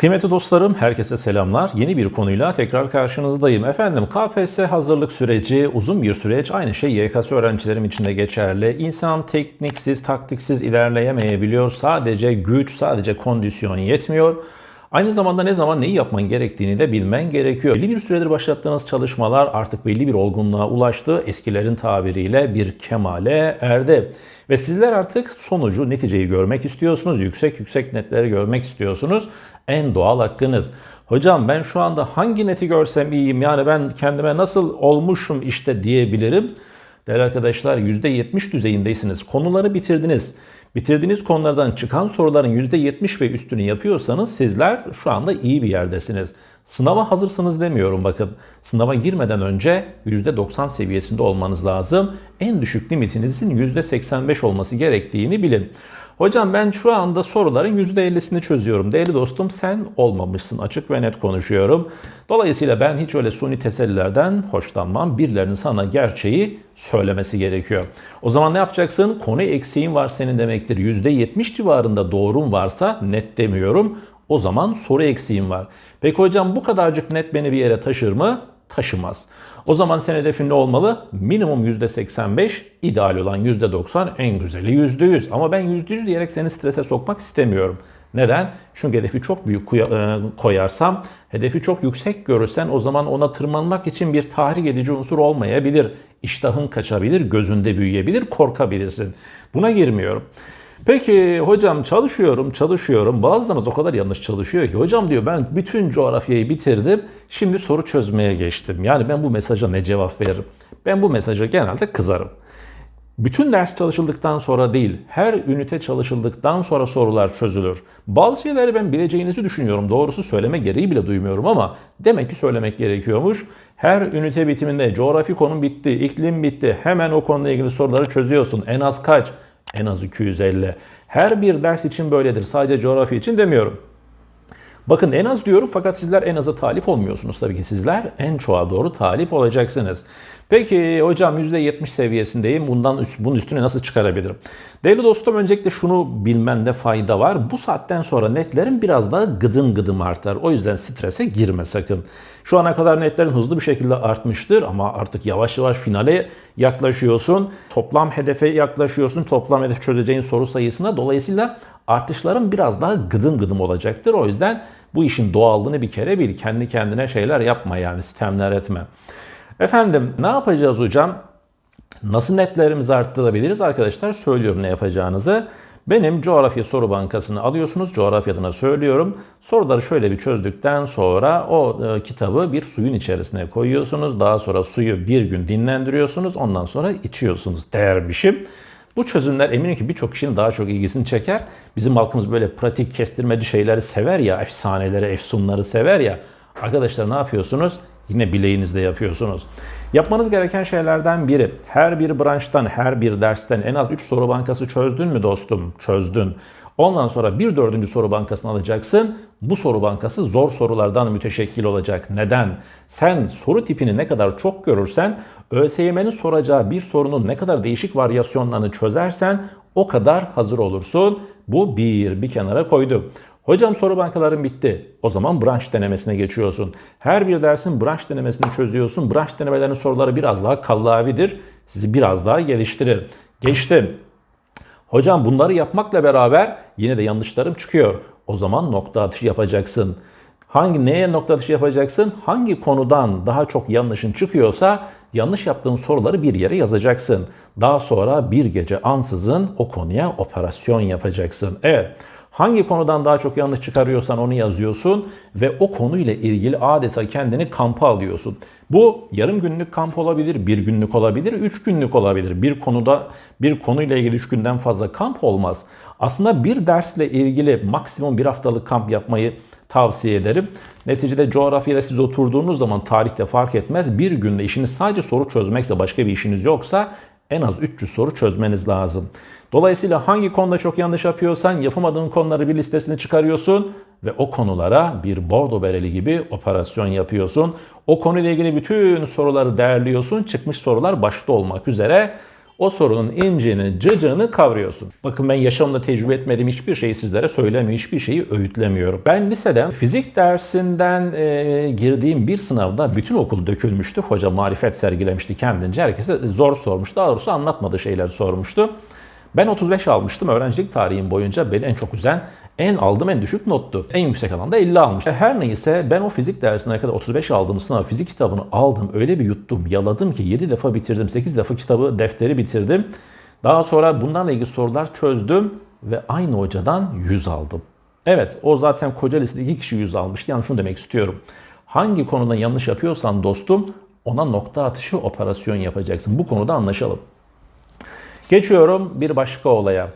Kıymetli dostlarım, herkese selamlar. Yeni bir konuyla tekrar karşınızdayım. Efendim, KPSS hazırlık süreci uzun bir süreç. Aynı şey YKS öğrencilerim için de geçerli. İnsan tekniksiz, taktiksiz ilerleyemeyebiliyor. Sadece güç, sadece kondisyon yetmiyor. Aynı zamanda ne zaman neyi yapman gerektiğini de bilmen gerekiyor. Belli bir süredir başlattığınız çalışmalar artık belli bir olgunluğa ulaştı. Eskilerin tabiriyle bir kemale erdi. Ve sizler artık sonucu, neticeyi görmek istiyorsunuz. Yüksek yüksek netleri görmek istiyorsunuz. En doğal hakkınız. Hocam ben şu anda hangi neti görsem iyiyim yani ben kendime nasıl olmuşum işte diyebilirim. Değerli arkadaşlar %70 düzeyindeysiniz. Konuları bitirdiniz. Bitirdiğiniz konulardan çıkan soruların %70 ve üstünü yapıyorsanız sizler şu anda iyi bir yerdesiniz. Sınava hazırsınız demiyorum bakın. Sınava girmeden önce %90 seviyesinde olmanız lazım. En düşük limitinizin %85 olması gerektiğini bilin. Hocam ben şu anda soruların %50'sini çözüyorum. Değerli dostum sen olmamışsın. Açık ve net konuşuyorum. Dolayısıyla ben hiç öyle suni tesellilerden hoşlanmam. Birilerinin sana gerçeği söylemesi gerekiyor. O zaman ne yapacaksın? Konu eksiğin var senin demektir. %70 civarında doğrun varsa net demiyorum. O zaman soru eksiğin var. Peki hocam bu kadarcık net beni bir yere taşır mı? Taşımaz. O zaman senin hedefin ne olmalı? Minimum %85, ideal olan %90, en güzeli %100. Ama ben %100 diyerek seni strese sokmak istemiyorum. Neden? Çünkü hedefi çok büyük e, koyarsam, hedefi çok yüksek görürsen o zaman ona tırmanmak için bir tahrik edici unsur olmayabilir. İştahın kaçabilir, gözünde büyüyebilir, korkabilirsin. Buna girmiyorum. Peki hocam çalışıyorum, çalışıyorum. Bazılarınız o kadar yanlış çalışıyor ki hocam diyor ben bütün coğrafyayı bitirdim. Şimdi soru çözmeye geçtim. Yani ben bu mesaja ne cevap veririm? Ben bu mesaja genelde kızarım. Bütün ders çalışıldıktan sonra değil, her ünite çalışıldıktan sonra sorular çözülür. Bazı şeyleri ben bileceğinizi düşünüyorum. Doğrusu söyleme gereği bile duymuyorum ama demek ki söylemek gerekiyormuş. Her ünite bitiminde coğrafi konum bitti, iklim bitti. Hemen o konuyla ilgili soruları çözüyorsun. En az kaç? En az 250. Her bir ders için böyledir. Sadece coğrafya için demiyorum. Bakın en az diyorum fakat sizler en aza talip olmuyorsunuz. Tabii ki sizler en çoğa doğru talip olacaksınız. Peki hocam %70 seviyesindeyim. Bundan üst, bunun üstüne nasıl çıkarabilirim? Değerli dostum öncelikle şunu bilmende fayda var. Bu saatten sonra netlerin biraz daha gıdım gıdım artar. O yüzden strese girme sakın. Şu ana kadar netlerin hızlı bir şekilde artmıştır ama artık yavaş yavaş finale yaklaşıyorsun. Toplam hedefe yaklaşıyorsun. Toplam hedef çözeceğin soru sayısına. Dolayısıyla artışların biraz daha gıdım gıdım olacaktır. O yüzden bu işin doğallığını bir kere bil. Kendi kendine şeyler yapma yani sistemler etme. Efendim ne yapacağız hocam? Nasıl netlerimizi arttırabiliriz arkadaşlar? Söylüyorum ne yapacağınızı. Benim coğrafya soru bankasını alıyorsunuz. Coğrafya adına söylüyorum. Soruları şöyle bir çözdükten sonra o e, kitabı bir suyun içerisine koyuyorsunuz. Daha sonra suyu bir gün dinlendiriyorsunuz. Ondan sonra içiyorsunuz dervişim. Bu çözümler eminim ki birçok kişinin daha çok ilgisini çeker. Bizim halkımız böyle pratik kestirmeci şeyleri sever ya, efsaneleri, efsunları sever ya. Arkadaşlar ne yapıyorsunuz? Yine bileğinizde yapıyorsunuz. Yapmanız gereken şeylerden biri her bir branştan, her bir dersten en az 3 soru bankası çözdün mü dostum? Çözdün. Ondan sonra bir dördüncü soru bankasını alacaksın. Bu soru bankası zor sorulardan müteşekkil olacak. Neden? Sen soru tipini ne kadar çok görürsen, ÖSYM'nin soracağı bir sorunun ne kadar değişik varyasyonlarını çözersen o kadar hazır olursun. Bu bir, bir kenara koyduk. Hocam soru bankaların bitti. O zaman branş denemesine geçiyorsun. Her bir dersin branş denemesini çözüyorsun. Branş denemelerinin soruları biraz daha kallavidir. Sizi biraz daha geliştirir. Geçtim. Hocam bunları yapmakla beraber yine de yanlışlarım çıkıyor. O zaman nokta atışı yapacaksın. Hangi neye nokta atışı yapacaksın? Hangi konudan daha çok yanlışın çıkıyorsa yanlış yaptığın soruları bir yere yazacaksın. Daha sonra bir gece ansızın o konuya operasyon yapacaksın. Evet. Hangi konudan daha çok yanlış çıkarıyorsan onu yazıyorsun ve o konuyla ilgili adeta kendini kampa alıyorsun. Bu yarım günlük kamp olabilir, bir günlük olabilir, üç günlük olabilir. Bir konuda bir konuyla ilgili üç günden fazla kamp olmaz. Aslında bir dersle ilgili maksimum bir haftalık kamp yapmayı tavsiye ederim. Neticede coğrafyada siz oturduğunuz zaman tarihte fark etmez. Bir günde işiniz sadece soru çözmekse başka bir işiniz yoksa en az 300 soru çözmeniz lazım. Dolayısıyla hangi konuda çok yanlış yapıyorsan yapamadığın konuları bir listesine çıkarıyorsun ve o konulara bir bordo bereli gibi operasyon yapıyorsun. O konuyla ilgili bütün soruları değerliyorsun. Çıkmış sorular başta olmak üzere o sorunun incini, cıcığını kavruyorsun. Bakın ben yaşamda tecrübe etmediğim hiçbir şeyi sizlere söylemiyor, hiçbir şeyi öğütlemiyorum. Ben liseden fizik dersinden e, girdiğim bir sınavda bütün okul dökülmüştü. Hoca marifet sergilemişti kendince. Herkese zor sormuş. Daha doğrusu anlatmadığı şeyler sormuştu. Ben 35 almıştım. Öğrencilik tarihim boyunca beni en çok üzen en aldığım en düşük nottu. En yüksek alanda 50 almıştım. Her neyse ben o fizik dersine kadar 35 aldığım sınav fizik kitabını aldım. Öyle bir yuttum, yaladım ki 7 defa bitirdim. 8 defa kitabı, defteri bitirdim. Daha sonra bunlarla ilgili sorular çözdüm ve aynı hocadan 100 aldım. Evet o zaten koca lisede iki kişi 100 almıştı. Yani şunu demek istiyorum. Hangi konuda yanlış yapıyorsan dostum ona nokta atışı operasyon yapacaksın. Bu konuda anlaşalım. Geçiyorum bir başka olaya.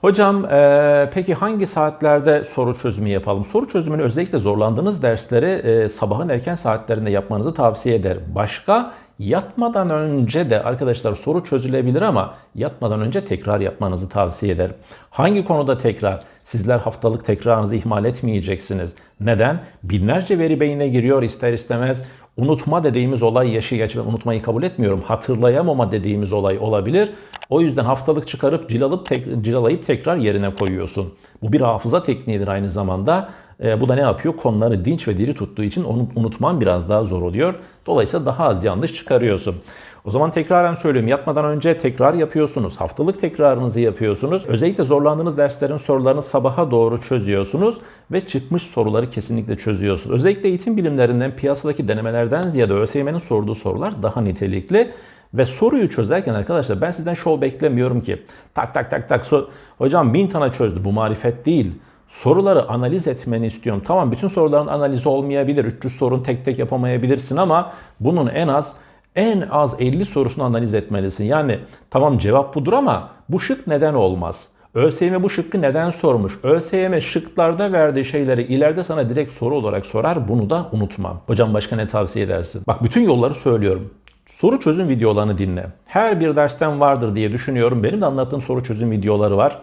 Hocam e, peki hangi saatlerde soru çözümü yapalım? Soru çözümünü özellikle zorlandığınız dersleri e, sabahın erken saatlerinde yapmanızı tavsiye ederim. Başka yatmadan önce de arkadaşlar soru çözülebilir ama yatmadan önce tekrar yapmanızı tavsiye ederim. Hangi konuda tekrar? Sizler haftalık tekrarınızı ihmal etmeyeceksiniz. Neden? Binlerce veri beynine giriyor ister istemez. Unutma dediğimiz olay yaşı geçme unutmayı kabul etmiyorum. Hatırlayamama dediğimiz olay olabilir. O yüzden haftalık çıkarıp cilalıp tek, cilalayıp tekrar yerine koyuyorsun. Bu bir hafıza tekniğidir aynı zamanda. E, bu da ne yapıyor? Konuları dinç ve diri tuttuğu için onu unutman biraz daha zor oluyor. Dolayısıyla daha az yanlış çıkarıyorsun. O zaman tekraren söylüyorum. Yatmadan önce tekrar yapıyorsunuz. Haftalık tekrarınızı yapıyorsunuz. Özellikle zorlandığınız derslerin sorularını sabaha doğru çözüyorsunuz ve çıkmış soruları kesinlikle çözüyorsunuz. Özellikle eğitim bilimlerinden, piyasadaki denemelerden ziyade ÖSYM'nin sorduğu sorular daha nitelikli. Ve soruyu çözerken arkadaşlar ben sizden şov beklemiyorum ki. Tak tak tak tak. So Hocam bin tane çözdü. Bu marifet değil. Soruları analiz etmeni istiyorum. Tamam bütün soruların analizi olmayabilir. 300 sorun tek tek yapamayabilirsin ama bunun en az en az 50 sorusunu analiz etmelisin. Yani tamam cevap budur ama bu şık neden olmaz? ÖSYM bu şıkkı neden sormuş? ÖSYM şıklarda verdiği şeyleri ileride sana direkt soru olarak sorar. Bunu da unutmam. Hocam başka ne tavsiye edersin? Bak bütün yolları söylüyorum. Soru çözüm videolarını dinle. Her bir dersten vardır diye düşünüyorum. Benim de anlattığım soru çözüm videoları var.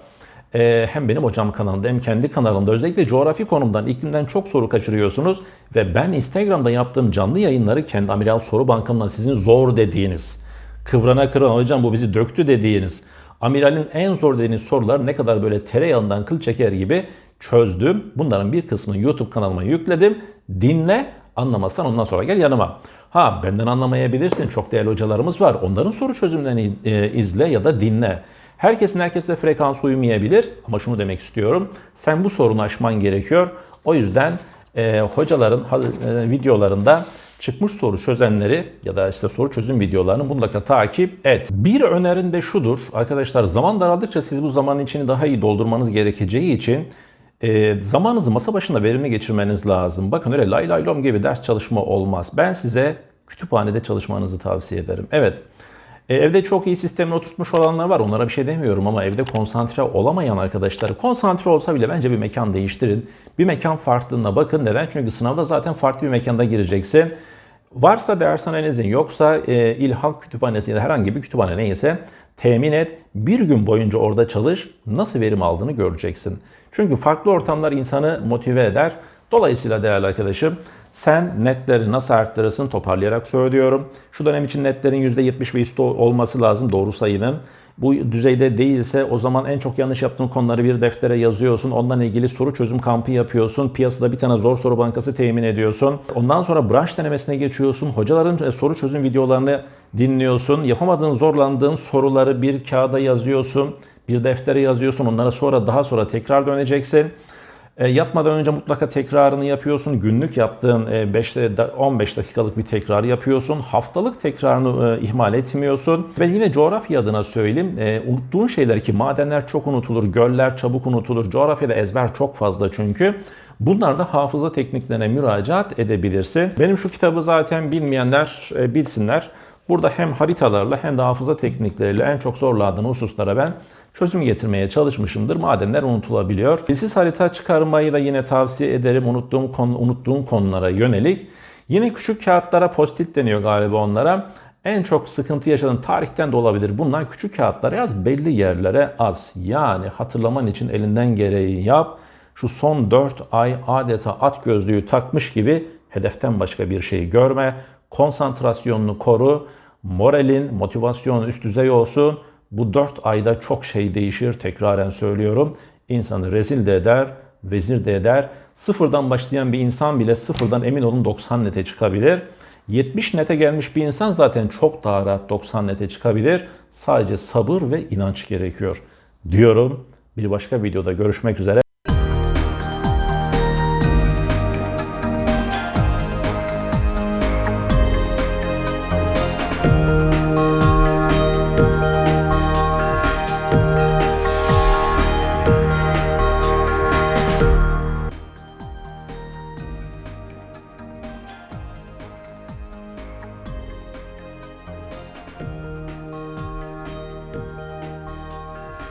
Ee, hem benim hocam kanalında hem kendi kanalımda özellikle coğrafi konumdan, iklimden çok soru kaçırıyorsunuz. Ve ben Instagram'da yaptığım canlı yayınları kendi Amiral Soru Bankımdan sizin zor dediğiniz, kıvrana kıran hocam bu bizi döktü dediğiniz, Amiral'in en zor dediğiniz sorular ne kadar böyle tereyağından kıl çeker gibi çözdüm. Bunların bir kısmını YouTube kanalıma yükledim. Dinle, anlamazsan ondan sonra gel yanıma. Ha benden anlamayabilirsin. Çok değerli hocalarımız var. Onların soru çözümlerini e, izle ya da dinle. Herkesin herkesle frekans uymayabilir ama şunu demek istiyorum. Sen bu sorunu aşman gerekiyor. O yüzden e, hocaların e, videolarında çıkmış soru çözenleri ya da işte soru çözüm videolarını mutlaka takip et. Bir önerin de şudur. Arkadaşlar zaman daraldıkça siz bu zamanın içini daha iyi doldurmanız gerekeceği için e, zamanınızı masa başında verimli geçirmeniz lazım. Bakın öyle lay lay lom gibi ders çalışma olmaz. Ben size kütüphanede çalışmanızı tavsiye ederim. Evet. E, evde çok iyi sistemini oturtmuş olanlar var. Onlara bir şey demiyorum ama evde konsantre olamayan arkadaşları konsantre olsa bile bence bir mekan değiştirin. Bir mekan farklılığına bakın. Neden? Çünkü sınavda zaten farklı bir mekanda gireceksin. Varsa dershanenizin yoksa e, İl Halk Kütüphanesi ya da herhangi bir kütüphane neyse temin et. Bir gün boyunca orada çalış. Nasıl verim aldığını göreceksin. Çünkü farklı ortamlar insanı motive eder. Dolayısıyla değerli arkadaşım sen netleri nasıl arttırırsın toparlayarak söylüyorum. Şu dönem için netlerin %70 ve üstü olması lazım doğru sayının. Bu düzeyde değilse o zaman en çok yanlış yaptığın konuları bir deftere yazıyorsun. Ondan ilgili soru çözüm kampı yapıyorsun. Piyasada bir tane zor soru bankası temin ediyorsun. Ondan sonra branş denemesine geçiyorsun. Hocaların e, soru çözüm videolarını dinliyorsun. Yapamadığın, zorlandığın soruları bir kağıda yazıyorsun. Bir deftere yazıyorsun. Onlara sonra daha sonra tekrar döneceksin. E, yatmadan önce mutlaka tekrarını yapıyorsun. Günlük yaptığın e, 5 15 dakikalık bir tekrar yapıyorsun. Haftalık tekrarını e, ihmal etmiyorsun. Ve yine coğrafya adına söyleyeyim. E, unuttuğun şeyler ki madenler çok unutulur, göller çabuk unutulur. Coğrafyada ezber çok fazla çünkü. Bunlar da hafıza tekniklerine müracaat edebilirsin. Benim şu kitabı zaten bilmeyenler e, bilsinler. Burada hem haritalarla hem de hafıza teknikleriyle en çok zorladığın hususlara ben çözüm getirmeye çalışmışımdır. Madenler unutulabiliyor. Dilsiz harita çıkarmayı da yine tavsiye ederim unuttuğum, konu, unuttuğum konulara yönelik. Yine küçük kağıtlara postit deniyor galiba onlara. En çok sıkıntı yaşadığın tarihten de olabilir. Bunlar küçük kağıtlara yaz, belli yerlere az. Yani hatırlaman için elinden gereği yap. Şu son 4 ay adeta at gözlüğü takmış gibi hedeften başka bir şey görme. Konsantrasyonunu koru. Moralin, motivasyonun üst düzey olsun. Bu 4 ayda çok şey değişir. Tekraren söylüyorum. İnsanı rezil de eder, vezir de eder. Sıfırdan başlayan bir insan bile sıfırdan emin olun 90 nete çıkabilir. 70 nete gelmiş bir insan zaten çok daha rahat 90 nete çıkabilir. Sadece sabır ve inanç gerekiyor diyorum. Bir başka videoda görüşmek üzere.